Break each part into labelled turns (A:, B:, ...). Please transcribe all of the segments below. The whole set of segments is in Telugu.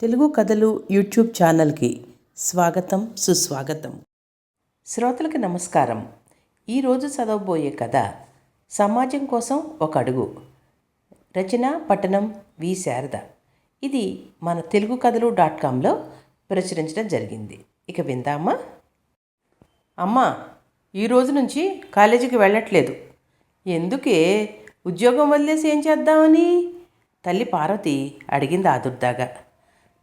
A: తెలుగు కథలు యూట్యూబ్ ఛానల్కి స్వాగతం సుస్వాగతం. శ్రోతలకు నమస్కారం. ఈరోజు చదవబోయే కథ సమాజం కోసం ఒక అడుగు. రచన పట్టణం వి. శారద. ఇది మన తెలుగు కథలు డాట్ కామ్లో ప్రచురించడం జరిగింది. ఇక విందామా? అమ్మా ఈ రోజు నుంచి కాలేజీకి వెళ్ళట్లేదు. ఎందుకే? ఉద్యోగం వదిలేసి ఏం చేద్దామని? తల్లి పార్వతి అడిగింది ఆదుర్దాగా.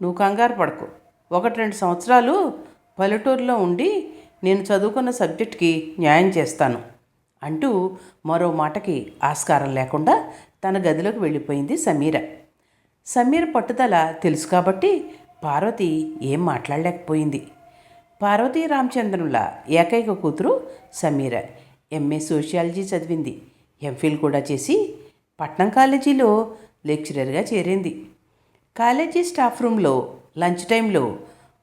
A: నువ్వు కంగారు పడకు. ఒకటి రెండు సంవత్సరాలు పల్లెటూరులో ఉండి నేను చదువుకున్న సబ్జెక్ట్కి న్యాయం చేస్తాను అంటూ మరో మాటకి ఆస్కారం లేకుండా తన గదిలోకి వెళ్ళిపోయింది సమీర. సమీర పట్టుదల తెలుసు కాబట్టి పార్వతి ఏం మాట్లాడలేకపోయింది. పార్వతి రామచంద్రుల ఏకైక కూతురు సమీర. ఎంఏ సోషియాలజీ చదివింది. ఎంఫిల్ కూడా చేసి పట్నం కాలేజీలో లెక్చరర్గా చేరింది. కాలేజీ స్టాఫ్ రూమ్లో లంచ్ టైంలో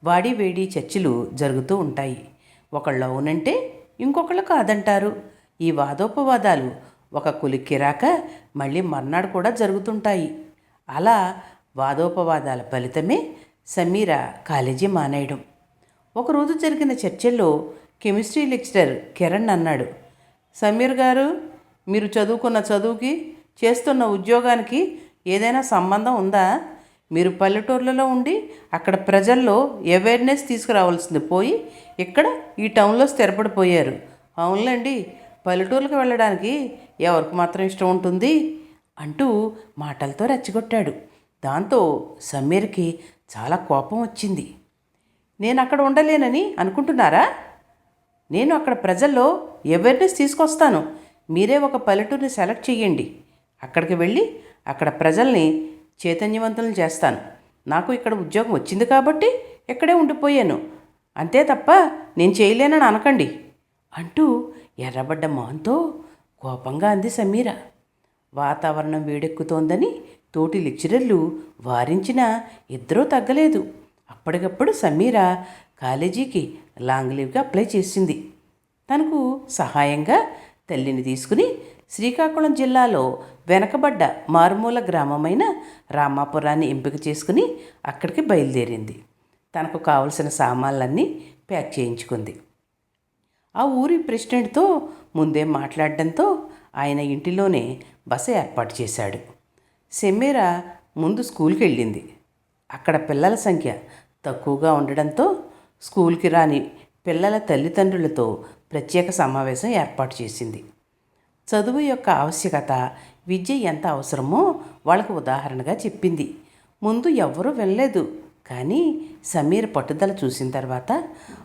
A: వాడి వేడి చర్చలు జరుగుతూ ఉంటాయి. ఒకళ్ళు అవునంటే ఇంకొకళ్ళు కాదంటారు. ఈ వాదోపవాదాలు ఒక కులికి రాక మళ్ళీ మర్నాడు కూడా జరుగుతుంటాయి. అలా వాదోపవాదాల ఫలితమే సమీర కాలేజీ మానేయడం. ఒకరోజు జరిగిన చర్చల్లో కెమిస్ట్రీ లెక్చరర్ కిరణ్ అన్నాడు సమీర్ గారు మీరు చదువుకున్న చదువుకి చేస్తున్న ఉద్యోగానికి ఏదైనా సంబంధం ఉందా? మీరు పల్లెటూర్లలో ఉండి అక్కడ ప్రజల్లో అవేర్నెస్ తీసుకురావాల్సింది పోయి ఇక్కడ ఈ టౌన్లో స్థిరపడిపోయారు. అవునులేండి పల్లెటూర్లకు వెళ్ళడానికి ఎవరికి మాత్రం ఇష్టం ఉంటుంది? అంటూ మాటలతో రెచ్చగొట్టాడు. దాంతో సమీర్కి చాలా కోపం వచ్చింది. నేను అక్కడ ఉండలేనని అనుకుంటున్నారా? నేను అక్కడ ప్రజల్లో అవేర్నెస్ తీసుకొస్తాను. మీరే ఒక పల్లెటూరిని సెలెక్ట్ చేయండి అక్కడికి వెళ్ళి అక్కడ ప్రజల్ని చైతన్యవంతులను చేస్తాను. నాకు ఇక్కడ ఉద్యోగం వచ్చింది కాబట్టి ఇక్కడే ఉండిపోయాను. అంతే తప్ప నేను చేయలేనని అనకండి అంటూ ఎర్రబడ్డ మొహంతో కోపంగా అంది సమీర. వాతావరణం వేడెక్కుతోందని తోటి లెక్చరర్లు వారించినా ఇద్దరూ తగ్గలేదు. అప్పటికప్పుడు సమీర కాలేజీకి లాంగ్ లీవ్గా అప్లై చేసింది. తనకు సహాయంగా తల్లిని తీసుకుని శ్రీకాకుళం జిల్లాలో వెనకబడ్డ మారుమూల గ్రామమైన రామాపురాన్ని ఎంపిక చేసుకుని అక్కడికి బయలుదేరింది. తనకు కావలసిన సామాన్లన్నీ ప్యాక్ చేయించుకుంది. ఆ ఊరి ప్రెసిడెంట్తో ముందే మాట్లాడడంతో ఆయన ఇంటిలోనే బస ఏర్పాటు చేశాడు. సెమ్మీర ముందు స్కూల్కి వెళ్ళింది అక్కడ పిల్లల సంఖ్య తక్కువగా ఉండడంతో స్కూల్కి రాని పిల్లల తల్లిదండ్రులతో ప్రత్యేక సమావేశం ఏర్పాటు చేసింది. చదువు యొక్క ఆవశ్యకత విద్య ఎంత అవసరమో వాళ్ళకు ఉదాహరణగా చెప్పింది. ముందు ఎవ్వరూ వినలేదు. కానీ సమీర్ పట్టుదల చూసిన తర్వాత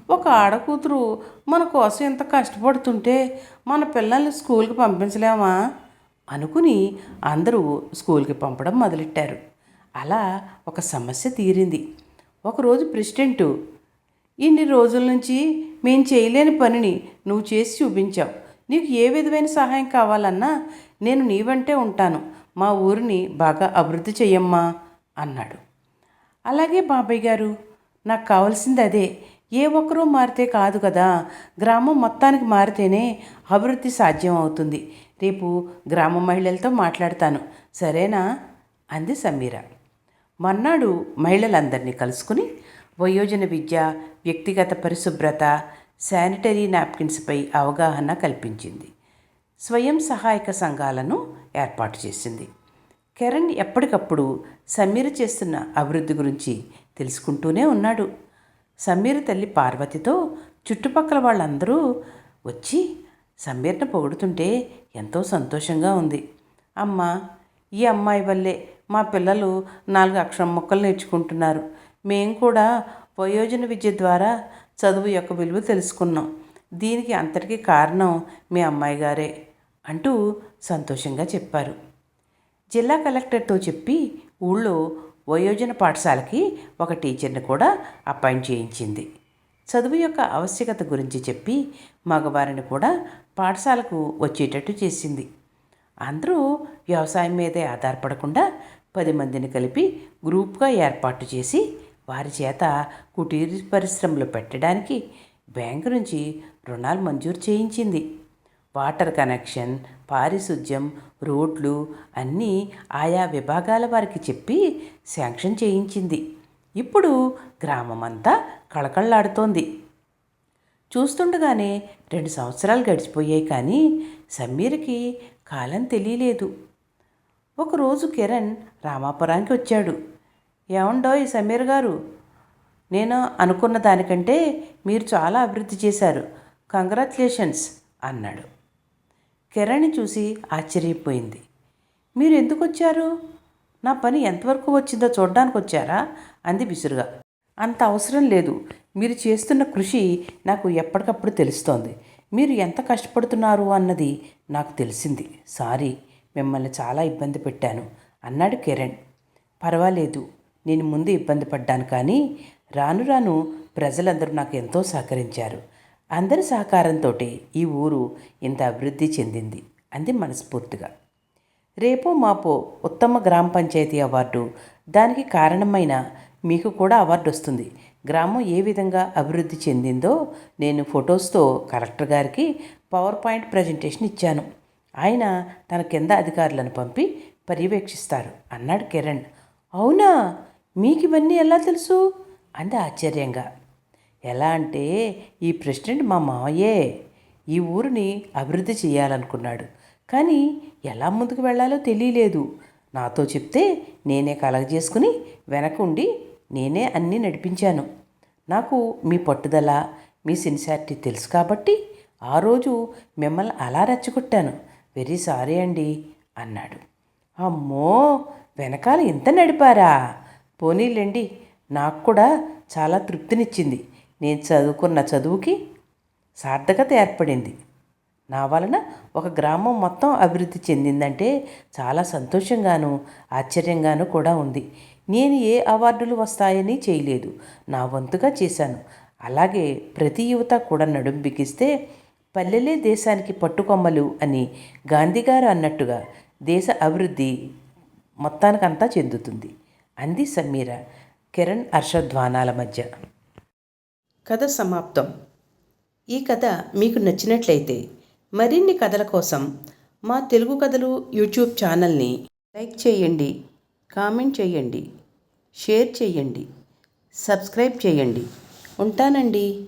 A: ఒక ఆడకూతురు మన కోసం ఎంత కష్టపడుతుంటే మన పిల్లల్ని స్కూల్కి పంపించలేమా? అనుకుని అందరూ స్కూల్కి పంపడం మొదలెట్టారు. అలా ఒక సమస్య తీరింది. ఒకరోజు ప్రెసిడెంటు ఇన్ని రోజుల నుంచి మేము చేయలేని పనిని నువ్వు చేసి చూపించావు. నీకు ఏ విధమైన సహాయం కావాలన్నా నేను నీ వెంటే ఉంటాను. మా ఊరిని బాగా అభివృద్ధి చెయ్యమ్మా అన్నాడు. అలాగే బాబాయ్ గారు నాకు కావాల్సింది అదే. ఏ ఒక్కరూ మారితే కాదు కదా. గ్రామం మొత్తానికి మారితేనే అభివృద్ధి సాధ్యం అవుతుంది. రేపు గ్రామ మహిళలతో మాట్లాడతాను. సరేనా? అంది సమీర. మర్నాడు మహిళలందరినీ కలుసుకుని వయోజన విద్య వ్యక్తిగత పరిశుభ్రత శానిటరీ నాప్కిన్స్పై అవగాహన కల్పించింది. స్వయం సహాయక సంఘాలను ఏర్పాటు చేసింది. కిరణ్ ఎప్పటికప్పుడు సమీర చేస్తున్న అభివృద్ధి గురించి తెలుసుకుంటూనే ఉన్నాడు. సమీర తల్లి పార్వతితో చుట్టుపక్కల వాళ్ళందరూ వచ్చి సమీర్ను పొగుడుతుంటే ఎంతో సంతోషంగా ఉంది. అమ్మ ఈ అమ్మాయి వల్లే మా పిల్లలు నాలుగు అక్షరం మొక్కలు నేర్చుకుంటున్నారు. మేము కూడా వయోజన విద్య ద్వారా చదువు యొక్క విలువ తెలుసుకున్నాం. దీనికి అంతటికీ కారణం మీ అమ్మాయి గారే అంటూ సంతోషంగా చెప్పారు. జిల్లా కలెక్టర్తో చెప్పి ఊళ్ళో వయోజన పాఠశాలకి ఒక టీచర్ని కూడా అపాయింట్ చేయించింది. చదువు యొక్క ఆవశ్యకత గురించి చెప్పి మగవారిని కూడా పాఠశాలకు వచ్చేటట్టు చేసింది. అందరూ వ్యవసాయం మీదే ఆధారపడకుండా పది మందిని కలిపి గ్రూప్గా ఏర్పాటు చేసి వారి చేత కుటీర పరిశ్రమలు పెట్టడానికి బ్యాంకు నుంచి రుణాలు మంజూరు చేయించింది. వాటర్ కనెక్షన్ పారిశుద్ధ్యం రోడ్లు అన్నీ ఆయా విభాగాల వారికి చెప్పి శాంక్షన్ చేయించింది. ఇప్పుడు గ్రామమంతా కళకళలాడుతోంది. చూస్తుండగానే రెండు సంవత్సరాలు గడిచిపోయాయి కానీ సమీర్కి కాలం తెలియలేదు. ఒకరోజు కిరణ్ రామాపురానికి వచ్చాడు. ఏమండోయ్ సమీర్ గారు? నేను అనుకున్న దానికంటే మీరు చాలా అభివృద్ధి చేశారు. కంగ్రాచులేషన్స్ అన్నాడు. కిరణ్ని చూసి ఆశ్చర్యపోయింది. మీరు ఎందుకు వచ్చారు? నా పని ఎంతవరకు వచ్చిందో చూడడానికి వచ్చారా? అంది విసురుగా. అంత అవసరం లేదు. మీరు చేస్తున్న కృషి నాకు ఎప్పటికప్పుడు తెలుస్తోంది. మీరు ఎంత కష్టపడుతున్నారు అన్నది నాకు తెలిసింది. సారీ మిమ్మల్ని చాలా ఇబ్బంది పెట్టాను అన్నాడు కిరణ్. పర్వాలేదు నేను ముందు ఇబ్బంది పడ్డాను కానీ రాను రాను ప్రజలందరూ నాకు ఎంతో సహకరించారు. అందరి సహకారంతో ఈ ఊరు ఇంత అభివృద్ధి చెందింది అంది మనస్ఫూర్తిగా. రేపో మాపో ఉత్తమ గ్రామ పంచాయతీ అవార్డు దానికి కారణమైన మీకు కూడా అవార్డు వస్తుంది. గ్రామం ఏ విధంగా అభివృద్ధి చెందిందో నేను ఫొటోస్తో కలెక్టర్ గారికి పవర్ పాయింట్ ప్రజెంటేషన్ ఇచ్చాను. ఆయన తన కింద అధికారులను పంపి పర్యవేక్షిస్తారు అన్నాడు కిరణ్. అవునా? మీకు ఇవన్నీ ఎలా తెలుసు? అంది ఆశ్చర్యంగా. ఎలా అంటే ఈ ప్రెసిడెంట్ మా మామయ్యే ఈ ఊరిని అభివృద్ధి చేయాలనుకున్నాడు. కానీ ఎలా ముందుకు వెళ్ళాలో తెలియలేదు. నాతో చెప్తే నేనే కలగజేసుకుని వెనకుండి నేనే అన్నీ నడిపించాను. నాకు మీ పట్టుదల మీ సిన్సియారిటీ తెలుసు కాబట్టి ఆ రోజు మిమ్మల్ని అలా రెచ్చగొట్టాను. వెరీ సారీ అండి అన్నాడు. అమ్మో వెనకాల ఇంత నడిపారా? పోనీలేండి నాకు కూడా చాలా తృప్తినిచ్చింది. నేను చదువుకున్న చదువుకి సార్థకత ఏర్పడింది. నా వలన ఒక గ్రామం మొత్తం అభివృద్ధి చెందిందంటే చాలా సంతోషంగాను ఆశ్చర్యంగాను కూడా ఉంది. నేను ఏ అవార్డులు వస్తాయని చేయలేదు. నా వంతుగా చేశాను. అలాగే ప్రతి యువత కూడా నడుం బిగిస్తే పల్లెలే దేశానికి పట్టుకొమ్మలు అని గాంధీగారు అన్నట్టుగా దేశ అభివృద్ధి మొత్తానికంతా చెందుతుంది. అంది సమీర కిరణ్ హర్షధ్వానాల మధ్య. కథ సమాప్తం. ఈ కథ మీకు నచ్చినట్లయితే మరిన్ని కథల కోసం మా తెలుగు కథలు యూట్యూబ్ ఛానల్ని లైక్ చేయండి కామెంట్ చేయండి షేర్ చేయండి సబ్స్క్రైబ్ చేయండి. ఉంటానండి.